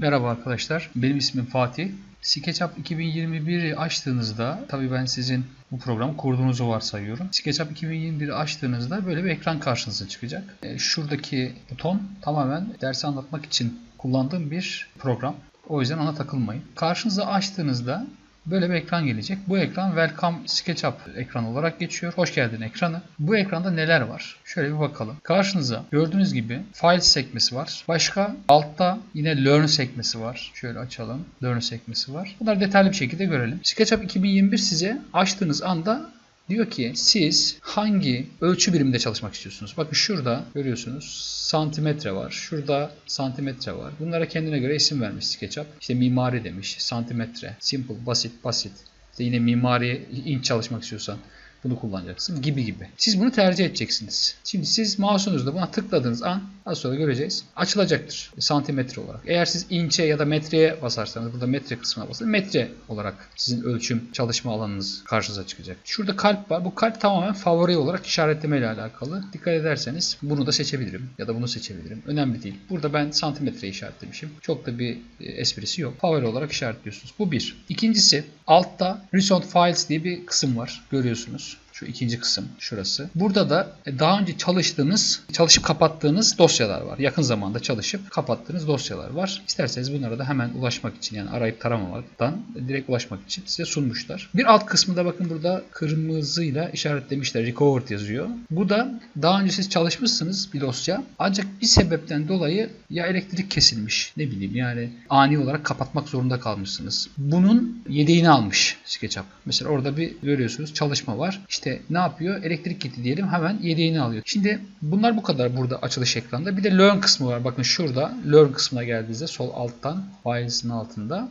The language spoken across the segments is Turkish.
Merhaba arkadaşlar, benim ismim Fatih. SketchUp 2021'i açtığınızda, tabii ben sizin bu programı kurduğunuzu varsayıyorum. SketchUp 2021'i açtığınızda böyle bir ekran karşınıza çıkacak. E, Şuradaki buton tamamen dersi anlatmak için kullandığım bir program. O yüzden ona takılmayın. Karşınıza açtığınızda Böyle bir ekran gelecek. Bu ekran Welcome SketchUp ekranı olarak geçiyor. Hoş geldin ekranı. Bu ekranda neler var? Şöyle bir bakalım. Karşınıza gördüğünüz gibi File sekmesi var. Başka altta yine Learn sekmesi var. Şöyle açalım. Learn sekmesi var. Bunları detaylı bir şekilde görelim. SketchUp 2021 size açtığınız anda Diyor ki siz hangi ölçü biriminde çalışmak istiyorsunuz? Bakın şurada görüyorsunuz santimetre var. Şurada santimetre var. Bunlara kendine göre isim vermiş SketchUp. İşte mimari demiş. Santimetre. Simple. Basit. Basit. İşte yine mimari inç çalışmak istiyorsan bunu kullanacaksın gibi gibi. Siz bunu tercih edeceksiniz. Şimdi siz mouse'unuzda buna tıkladığınız an az sonra göreceğiz. Açılacaktır santimetre olarak. Eğer siz inçe ya da metreye basarsanız burada metre kısmına basın. Metre olarak sizin ölçüm çalışma alanınız karşınıza çıkacak. Şurada kalp var. Bu kalp tamamen favori olarak işaretleme ile alakalı. Dikkat ederseniz bunu da seçebilirim ya da bunu seçebilirim. Önemli değil. Burada ben santimetre işaretlemişim. Çok da bir e, esprisi yok. Favori olarak işaretliyorsunuz. Bu bir. İkincisi altta Recent Files diye bir kısım var. Görüyorsunuz. much. Şu ikinci kısım şurası. Burada da e, daha önce çalıştığınız, çalışıp kapattığınız dosyalar var. Yakın zamanda çalışıp kapattığınız dosyalar var. İsterseniz bunlara da hemen ulaşmak için yani arayıp taramadan direkt ulaşmak için size sunmuşlar. Bir alt kısmında bakın burada kırmızıyla işaretlemişler. Recovered yazıyor. Bu da daha önce siz çalışmışsınız bir dosya. Ancak bir sebepten dolayı ya elektrik kesilmiş ne bileyim yani ani olarak kapatmak zorunda kalmışsınız. Bunun yedeğini almış SketchUp. Mesela orada bir görüyorsunuz çalışma var. İşte işte ne yapıyor? Elektrik gitti diyelim hemen yedeğini alıyor. Şimdi bunlar bu kadar burada açılış ekranda. Bir de learn kısmı var. Bakın şurada learn kısmına geldiğinizde sol alttan files'in altında.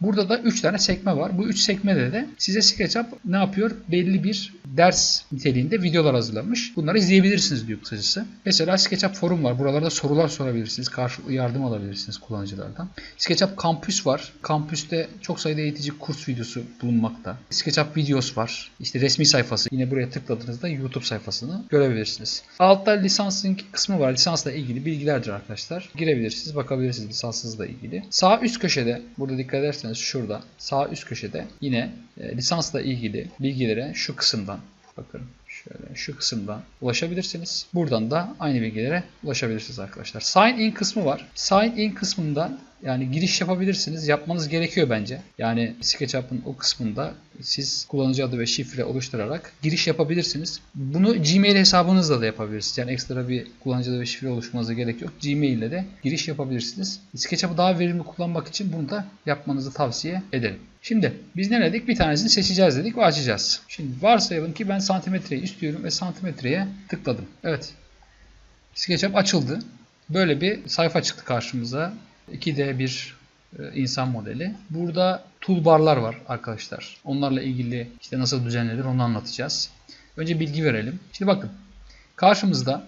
Burada da 3 tane sekme var. Bu 3 sekmede de size SketchUp ne yapıyor? Belli bir ders niteliğinde videolar hazırlamış. Bunları izleyebilirsiniz diyor kısacası. Mesela SketchUp forum var. Buralarda sorular sorabilirsiniz. Karşılıklı yardım alabilirsiniz kullanıcılardan. SketchUp Campus var. Kampüste çok sayıda eğitici kurs videosu bulunmakta. SketchUp Videos var. İşte resmi sayfası. Yine buraya tıkladığınızda YouTube sayfasını görebilirsiniz. Altta lisansing kısmı var. Lisansla ilgili bilgilerdir arkadaşlar. Girebilirsiniz, bakabilirsiniz lisanssızla ilgili. Sağ üst köşede burada dikkat ederseniz ederseniz şurada sağ üst köşede yine e, lisansla ilgili bilgilere şu kısımdan bakın şöyle şu kısımdan ulaşabilirsiniz. Buradan da aynı bilgilere ulaşabilirsiniz arkadaşlar. Sign in kısmı var. Sign in kısmında yani giriş yapabilirsiniz. Yapmanız gerekiyor bence. Yani SketchUp'ın o kısmında siz kullanıcı adı ve şifre oluşturarak giriş yapabilirsiniz. Bunu Gmail hesabınızla da yapabilirsiniz. Yani ekstra bir kullanıcı adı ve şifre oluşturmanıza gerek yok. Gmail ile de giriş yapabilirsiniz. SketchUp'ı daha verimli kullanmak için bunu da yapmanızı tavsiye ederim. Şimdi biz ne dedik? Bir tanesini seçeceğiz dedik ve açacağız. Şimdi varsayalım ki ben santimetreyi istiyorum ve santimetreye tıkladım. Evet. SketchUp açıldı. Böyle bir sayfa çıktı karşımıza. 2D bir e, insan modeli. Burada toolbarlar var arkadaşlar. Onlarla ilgili işte nasıl düzenlenir onu anlatacağız. Önce bilgi verelim. Şimdi bakın. Karşımızda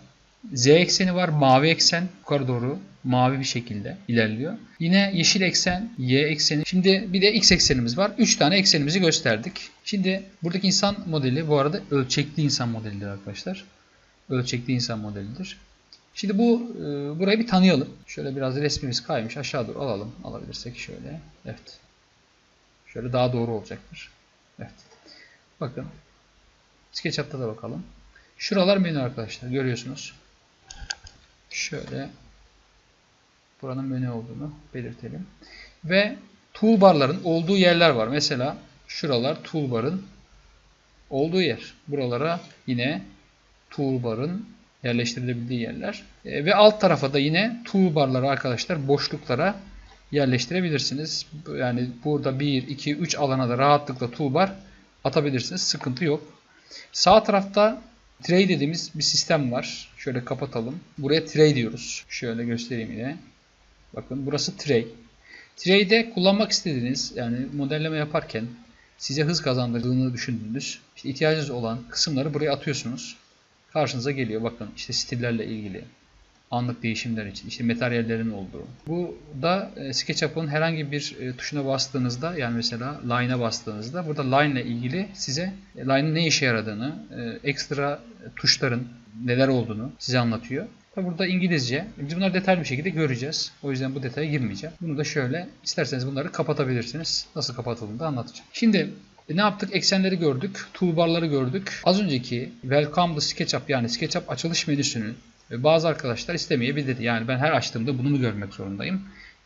Z ekseni var. Mavi eksen yukarı doğru mavi bir şekilde ilerliyor. Yine yeşil eksen, Y ekseni. Şimdi bir de X eksenimiz var. 3 tane eksenimizi gösterdik. Şimdi buradaki insan modeli bu arada ölçekli insan modelidir arkadaşlar. Ölçekli insan modelidir. Şimdi bu e, burayı bir tanıyalım. Şöyle biraz resmimiz kaymış. Aşağı doğru alalım. Alabilirsek şöyle. Evet. Şöyle daha doğru olacaktır. Evet. Bakın. SketchUp'ta da bakalım. Şuralar menü arkadaşlar. Görüyorsunuz. Şöyle buranın menü olduğunu belirtelim. Ve toolbarların olduğu yerler var. Mesela şuralar toolbarın olduğu yer. Buralara yine toolbarın yerleştirilebildiği yerler. E, ve alt tarafa da yine toolbarları arkadaşlar boşluklara yerleştirebilirsiniz. Yani burada 1, 2, 3 alana da rahatlıkla toolbar atabilirsiniz. Sıkıntı yok. Sağ tarafta tray dediğimiz bir sistem var. Şöyle kapatalım. Buraya tray diyoruz. Şöyle göstereyim yine. Bakın burası tray. Tray'de kullanmak istediğiniz yani modelleme yaparken size hız kazandırdığını düşündüğünüz işte ihtiyacınız olan kısımları buraya atıyorsunuz karşınıza geliyor. Bakın işte stillerle ilgili anlık değişimler için işte materyallerin olduğu. Bu da e, SketchUp'ın herhangi bir e, tuşuna bastığınızda yani mesela line'a bastığınızda burada line ile ilgili size e, line'ın ne işe yaradığını, ekstra tuşların neler olduğunu size anlatıyor. Tabi burada İngilizce. Biz bunları detaylı bir şekilde göreceğiz. O yüzden bu detaya girmeyeceğim. Bunu da şöyle isterseniz bunları kapatabilirsiniz. Nasıl kapatıldığını da anlatacağım. Şimdi e, ne yaptık? Eksenleri gördük. Toolbar'ları gördük. Az önceki Welcome to SketchUp yani SketchUp açılış menüsünün ve bazı arkadaşlar istemeyebilir. Yani ben her açtığımda bunu mu görmek zorundayım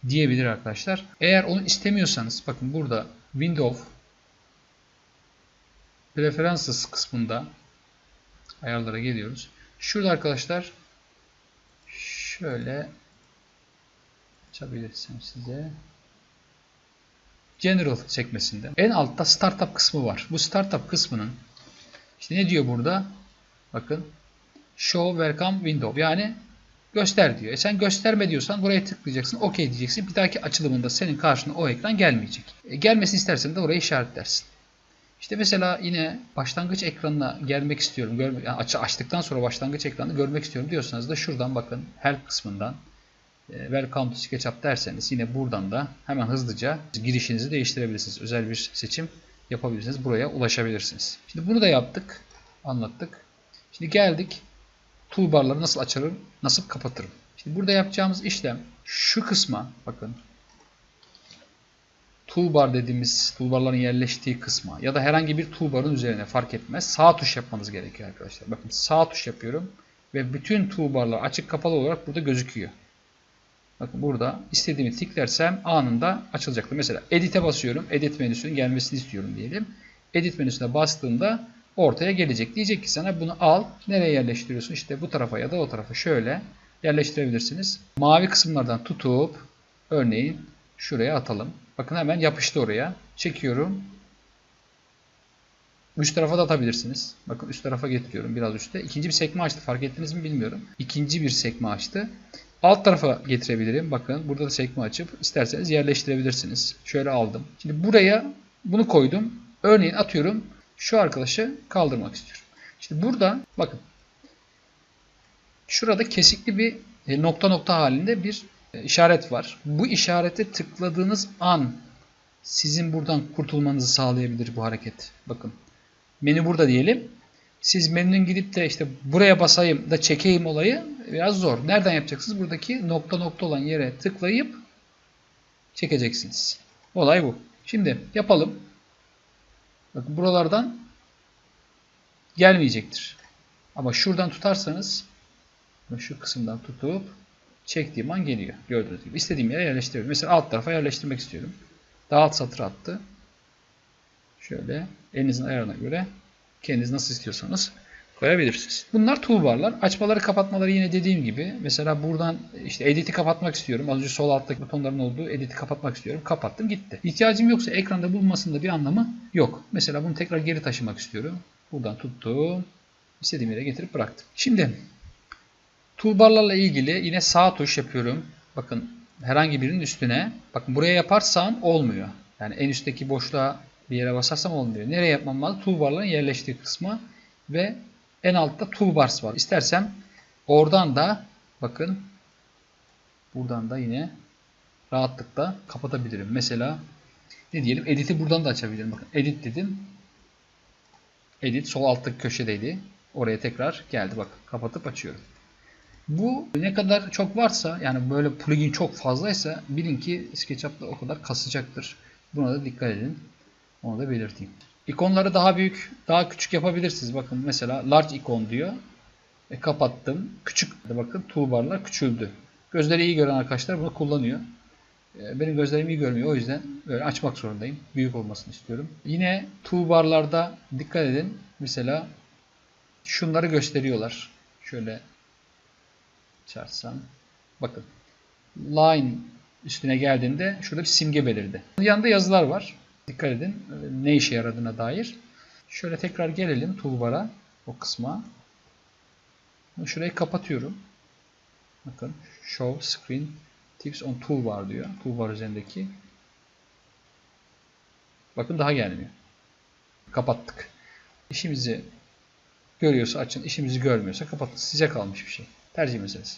diyebilir arkadaşlar. Eğer onu istemiyorsanız bakın burada Windows Preferences kısmında ayarlara geliyoruz. Şurada arkadaşlar şöyle açabilirsem size General sekmesinde en altta Startup kısmı var. Bu Startup kısmının işte ne diyor burada? Bakın Show Welcome Window yani göster diyor. E sen gösterme diyorsan buraya tıklayacaksın. OK diyeceksin. Bir dahaki açılımında senin karşına o ekran gelmeyecek. E, gelmesini istersen de orayı işaretlersin. İşte mesela yine başlangıç ekranına gelmek istiyorum. Görme, yani aç, açtıktan sonra başlangıç ekranını görmek istiyorum diyorsanız da şuradan bakın Help kısmından Welcome to SketchUp derseniz yine buradan da hemen hızlıca girişinizi değiştirebilirsiniz. Özel bir seçim yapabilirsiniz. Buraya ulaşabilirsiniz. Şimdi bunu da yaptık. Anlattık. Şimdi geldik. Toolbar'ları nasıl açarım, nasıl kapatırım. Şimdi burada yapacağımız işlem şu kısma bakın toolbar dediğimiz toolbarların yerleştiği kısma ya da herhangi bir toolbarın üzerine fark etmez. Sağ tuş yapmanız gerekiyor arkadaşlar. Bakın sağ tuş yapıyorum ve bütün toolbarlar açık kapalı olarak burada gözüküyor. Bakın burada istediğimi tıklersem anında açılacaktır. Mesela edit'e basıyorum. Edit menüsünün gelmesini istiyorum diyelim. Edit menüsüne bastığımda ortaya gelecek. Diyecek ki sana bunu al. Nereye yerleştiriyorsun? İşte bu tarafa ya da o tarafa şöyle yerleştirebilirsiniz. Mavi kısımlardan tutup örneğin şuraya atalım. Bakın hemen yapıştı oraya. Çekiyorum. Üst tarafa da atabilirsiniz. Bakın üst tarafa getiriyorum biraz üstte. İkinci bir sekme açtı. Fark ettiniz mi bilmiyorum. İkinci bir sekme açtı. Alt tarafa getirebilirim. Bakın burada da sekme açıp isterseniz yerleştirebilirsiniz. Şöyle aldım. Şimdi buraya bunu koydum. Örneğin atıyorum şu arkadaşı kaldırmak istiyorum. Şimdi burada bakın şurada kesikli bir e, nokta nokta halinde bir e, işaret var. Bu işarete tıkladığınız an sizin buradan kurtulmanızı sağlayabilir bu hareket. Bakın menü burada diyelim. Siz menünün gidip de işte buraya basayım da çekeyim olayı biraz zor. Nereden yapacaksınız? Buradaki nokta nokta olan yere tıklayıp çekeceksiniz. Olay bu. Şimdi yapalım. Bakın buralardan gelmeyecektir. Ama şuradan tutarsanız şu kısımdan tutup çektiğim an geliyor. Gördüğünüz gibi. İstediğim yere yerleştiriyorum. Mesela alt tarafa yerleştirmek istiyorum. Daha alt satır attı. Şöyle elinizin ayarına göre kendiniz nasıl istiyorsanız koyabilirsiniz. Bunlar toolbarlar. Açmaları kapatmaları yine dediğim gibi. Mesela buradan işte edit'i kapatmak istiyorum. Az önce sol alttaki butonların olduğu edit'i kapatmak istiyorum. Kapattım gitti. İhtiyacım yoksa ekranda bulunmasında bir anlamı yok. Mesela bunu tekrar geri taşımak istiyorum. Buradan tuttum. İstediğim yere getirip bıraktım. Şimdi toolbarlarla ilgili yine sağ tuş yapıyorum. Bakın herhangi birinin üstüne. Bakın buraya yaparsan olmuyor. Yani en üstteki boşluğa bir yere basarsam olmuyor. Nereye yapmam lazım? Toolbarların yerleştiği kısmı ve en altta toolbars var. İstersem oradan da bakın buradan da yine rahatlıkla kapatabilirim. Mesela ne diyelim? Edit'i buradan da açabilirim. Bakın edit dedim. Edit sol alttaki köşedeydi. Oraya tekrar geldi. Bak kapatıp açıyorum. Bu ne kadar çok varsa yani böyle plugin çok fazlaysa bilin ki SketchUp'ta o kadar kasacaktır. Buna da dikkat edin. Onu da belirteyim. İkonları daha büyük, daha küçük yapabilirsiniz. Bakın mesela large ikon diyor. E, kapattım. Küçük bakın toolbarlar küçüldü. Gözleri iyi gören arkadaşlar bunu kullanıyor. E, benim gözlerim iyi görmüyor. O yüzden böyle açmak zorundayım. Büyük olmasını istiyorum. Yine toolbarlarda dikkat edin. Mesela şunları gösteriyorlar. Şöyle çarpsam. Bakın. Line üstüne geldiğinde şurada bir simge belirdi. Yanında yazılar var. Dikkat edin ne işe yaradığına dair. Şöyle tekrar gelelim toolbar'a o kısma. Şurayı kapatıyorum. Bakın show screen tips on toolbar diyor. Toolbar üzerindeki. Bakın daha gelmiyor. Kapattık. İşimizi görüyorsa açın, işimizi görmüyorsa kapatın. Size kalmış bir şey. Tercih meselesi.